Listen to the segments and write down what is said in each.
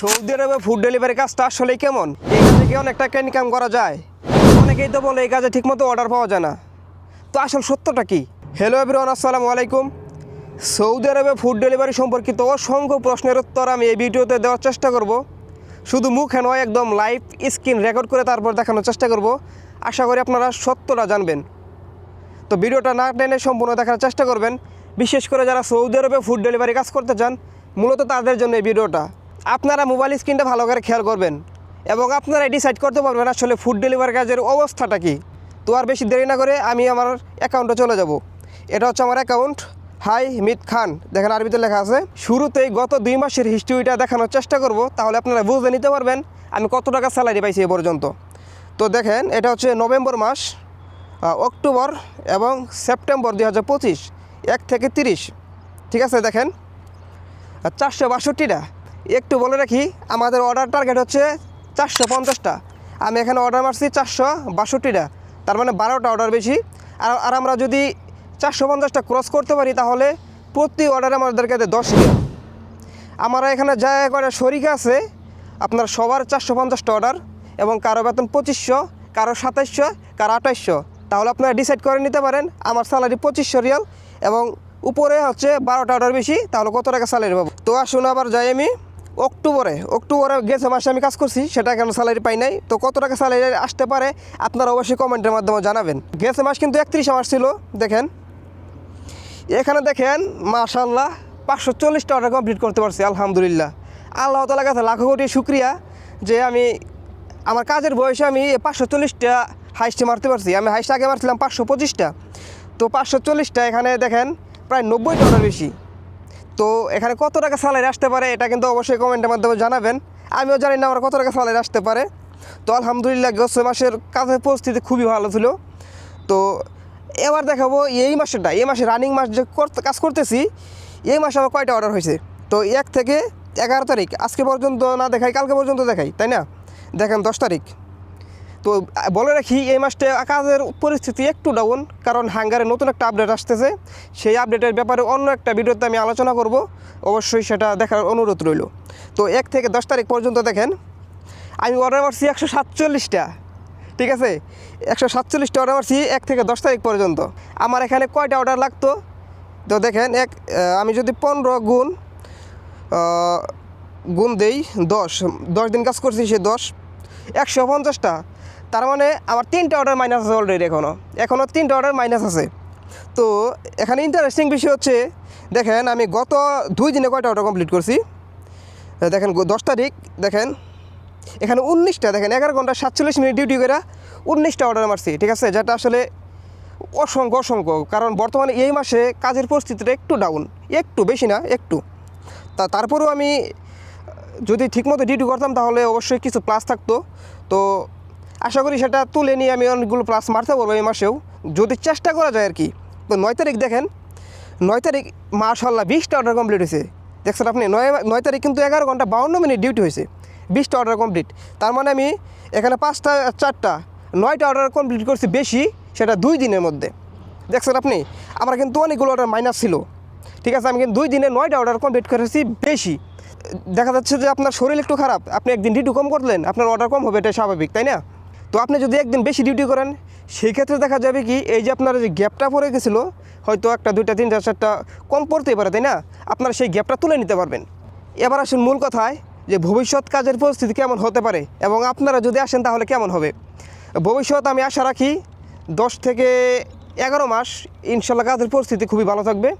Saudi আরবে food delivery কাজটা আসলে কেমন? এই কাজে কি অনেক টাকা ইনকাম করা যায়। অনেকেই তো বলে, এই কাজে ঠিকমতো অর্ডার পাওয়া যায় না। তো আসল সত্যটা কি? হ্যালো এভরিওয়ান আসসালামু আলাইকুম। সৌদি আরবে ফুড ডেলিভারি সম্পর্কিত অসংখ্য প্রশ্নের উত্তর আমি এই ভিডিওতে দেওয়ার চেষ্টা করব। শুধু মুখে নয়, একদম লাইভ স্ক্রিন রেকর্ড করে তারপর দেখানোর চেষ্টা করব। আশা করি আপনারা সত্যটা জানবেন। তো ভিডিওটা না টেনে সম্পূর্ণ দেখার চেষ্টা করবেন। বিশেষ করে যারা সৌদি আরবে ফুড ডেলিভারি কাজ করতে চান, মূলত তাদের জন্য এই ভিডিওটা। আপনারা মোবাইল স্ক্রিনটা ভালো করে খেয়াল করবেন এবং আপনারা ডিসাইড করতে পারবেন আসলে ফুড ডেলিভারি কাজের অবস্থাটা কি। তো আর বেশি দেরি না করে আমি আমার অ্যাকাউন্টে চলে যাব। এটা হচ্ছে আমার অ্যাকাউন্ট হাই মিত খান। দেখেন আরবিতে লেখা আছে, শুরুতেই গত দুই মাসের হিস্ট্রিটা দেখানোর চেষ্টা করব, তাহলে আপনারা বুঝে নিতে পারবেন আমি কত টাকা স্যালারি পাইছি এ পর্যন্ত। তো দেখেন, এটা হচ্ছে নভেম্বর মাস অক্টোবর এবং সেপ্টেম্বর দুই হাজার পঁচিশ, এক থেকে তিরিশ। ঠিক আছে, দেখেন চারশো বাষট্টিটা। একটু বলে রাখি, আমাদের অর্ডার টার্গেট হচ্ছে চারশো পঞ্চাশটা। আমি এখানে অর্ডার মারছি চারশো বাষট্টিটা, তার মানে বারোটা অর্ডার বেশি। আর আর আমরা যদি চারশো পঞ্চাশটা ক্রস করতে পারি, তাহলে প্রতি অর্ডারে আমাদেরকে দেয় দশ রিয়াল আমরা এখানে যা করে শরিক আছে, আপনার সবার চারশো পঞ্চাশটা অর্ডার এবং কারও বেতন পঁচিশশো, কারও সাতাইশশো, কারও আঠাইশশো। তাহলে আপনারা ডিসাইড করে নিতে পারেন, আমার স্যালারি পঁচিশশো রিয়াল, এবং উপরে হচ্ছে বারোটা অর্ডার বেশি, তাহলে কত টাকা স্যালারি পাবো? তো আসুন আবার যাই আমি। অক্টোবরে অক্টোবরে গেছে মাসে আমি কাজ করছি, সেটা কেন স্যালারি পাই নাই। তো কত টাকা স্যালারি আসতে পারে, আপনারা অবশ্যই কমেন্টের মাধ্যমে জানাবেন। গেছে মাস কিন্তু একত্রিশে মাস ছিল, দেখেন। এখানে দেখেন মাশাল্লাহ পাঁচশো চল্লিশটা অর্ডার কমপ্লিট করতে পারছি, আলহামদুলিল্লাহ। আল্লাহ তালা কাছে লাখো কোটি শুক্রিয়া যে আমি, আমার কাজের বয়সে আমি পাঁচশো চল্লিশটা হাইস্টে মারতে পারছি। আমি হাইস্ট আগে মারছিলাম পাঁচশো পঁচিশটা। তো পাঁচশো চল্লিশটা এখানে দেখেন, প্রায় নব্বইটা অর্ডার বেশি। তো এখানে কত টাকা স্যালারি আসতে পারে এটা কিন্তু অবশ্যই কমেন্টের মাধ্যমে জানাবেন। আমিও জানি না আমার কত টাকা স্যালারি আসতে পারে। তো আলহামদুলিল্লাহ গত মাসের কাজের পরিস্থিতি খুবই ভালো ছিল। তো এবার দেখাবো এই মাসেরটা, এই মাসে রানিং মাস যে কাজ করতেছি, এই মাসে আমার কয়টা অর্ডার হয়েছে? তো এক থেকে এগারো তারিখ, আজকে পর্যন্ত না দেখাই, কালকে পর্যন্ত দেখাই, তাই না? দেখেন দশ তারিখ। তো বলে রাখি, এই মাসটা কাজের পরিস্থিতি একটু ডাউন কারণ হাঙ্গারে নতুন একটা আপডেট আসতেছে। সেই আপডেটের ব্যাপারে অন্য একটা ভিডিওতে আমি আলোচনা করব। অবশ্যই সেটা দেখার অনুরোধ রইল। তো, এক থেকে দশ তারিখ পর্যন্ত দেখেন, আমি অর্ডার করছি একশো সাতচল্লিশটা, ঠিক আছে? একশো সাতচল্লিশটা অর্ডার করছি এক থেকে দশ তারিখ পর্যন্ত। আমার এখানে কয়টা অর্ডার লাগতো? তো, দেখেন, এক আমি যদি পনেরো গুণ গুণ দেই, দশ দশ দিন কাজ করছি সে দশ, একশো পঞ্চাশটা। তার মানে আমার তিনটা অর্ডার মাইনাস আছে অলরেডি এখনও এখনও তিনটা অর্ডার মাইনাস আছে। তো এখানে ইন্টারেস্টিং বিষয় হচ্ছে, দেখেন আমি গত দুই দিনে কয়টা অর্ডার কমপ্লিট করছি? দেখেন দশ তারিখ, দেখেন। এখানে উনিশটা, দেখেন, এগারো ঘণ্টা সাতচল্লিশ মিনিট ডিউটি করে উনিশটা অর্ডার মারছি, ঠিক আছে? যেটা আসলে অসংখ্য অসংখ্য, কারণ বর্তমানে এই মাসে কাজের পরিস্থিতিটা একটু ডাউন একটু বেশি না, একটু। তা তারপরেও আমি যদি ঠিকমতো ডিউটি করতাম তাহলে অবশ্যই কিছু প্লাস থাকতো। তো আশা করি সেটা তুলে নিয়ে আমি অনেকগুলো প্লাস মারতে পারব এই মাসেও। যদি চেষ্টা করা যায় আর কি। তো নয় তারিখ দেখেন, নয় তারিখ মার্শাল্লাহ বিশটা অর্ডার কমপ্লিট হয়েছে। দেখছেন আপনি, নয় নয় তারিখ কিন্তু এগারো ঘণ্টা বাউন্ন মিনিট ডিউটি হয়েছে। বিশটা অর্ডার কমপ্লিট তার মানে আমি এখানে পাঁচটা, চারটা, নয়টা অর্ডার কমপ্লিট করছি বেশি, সেটা দুই দিনের মধ্যে। দেখছেন আপনি, আমার কিন্তু অনেকগুলো অর্ডার মাইনাস ছিল। ঠিক আছে, আমি কিন্তু দুই দিনে নয়টা অর্ডার কমপ্লিট করেছি বেশি। দেখা যাচ্ছে যে আপনার শরীর একটু খারাপ, আপনি একদিন ডিউটি কম করলেন, আপনার অর্ডার কম হবে এটা স্বাভাবিক, তাই না? তো আপনি যদি একদিন বেশি ডিউটি করেন, সেই ক্ষেত্রে দেখা যাবে কি, এই যে আপনার যে গ্যাপটা পড়ে গেছিল, হয়তো একটা দুইটা, তিনটা, চারটা কম পড়তেই পারে, তাই না? আপনারা সেই গ্যাপটা তুলে নিতে পারবেন। এবার আসুন মূল কথায় যে ভবিষ্যৎ কাজের পরিস্থিতি কেমন হতে পারে এবং আপনারা যদি আসেন তাহলে কেমন হবে? ভবিষ্যৎ আমি আশা রাখি দশ থেকে এগারো মাস ইনশাল্লাহ কাজের পরিস্থিতি খুবই ভালো থাকবে।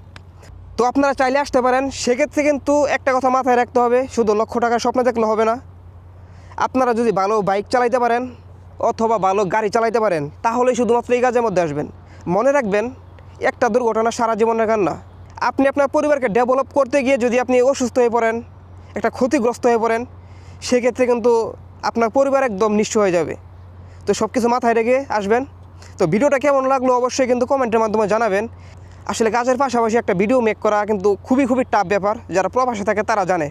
তো আপনারা চাইলে আসতে পারেন, সেক্ষেত্রে কিন্তু একটা কথা মাথায় রাখতে হবে, শুধু লক্ষ টাকার স্বপ্ন দেখলে হবে না। আপনারা যদি ভালো বাইক চালাইতে পারেন অথবা ভালো গাড়ি চালাইতে পারেন, তাহলেই শুধুমাত্র এই কাজের মধ্যে আসবেন। মনে রাখবেন, একটা দুর্ঘটনা সারা জীবনের কান না আপনি আপনার পরিবারকে ডেভেলপ করতে গিয়ে যদি আপনি অসুস্থ হয়ে পড়েন, একটা ক্ষতিগ্রস্ত হয়ে পড়েন, সেক্ষেত্রে কিন্তু আপনার পরিবার একদম নিঃস্ব হয়ে যাবে। তো সব কিছু মাথায় রেখে আসবেন। তো ভিডিওটা কেমন লাগল অবশ্যই কিন্তু কমেন্টের মাধ্যমে জানাবেন। আসলে কাজের পাশাপাশি একটা ভিডিও মেক করা কিন্তু খুবই খুবই টাফ ব্যাপার, যারা প্রবাসে থাকে তারা জানে।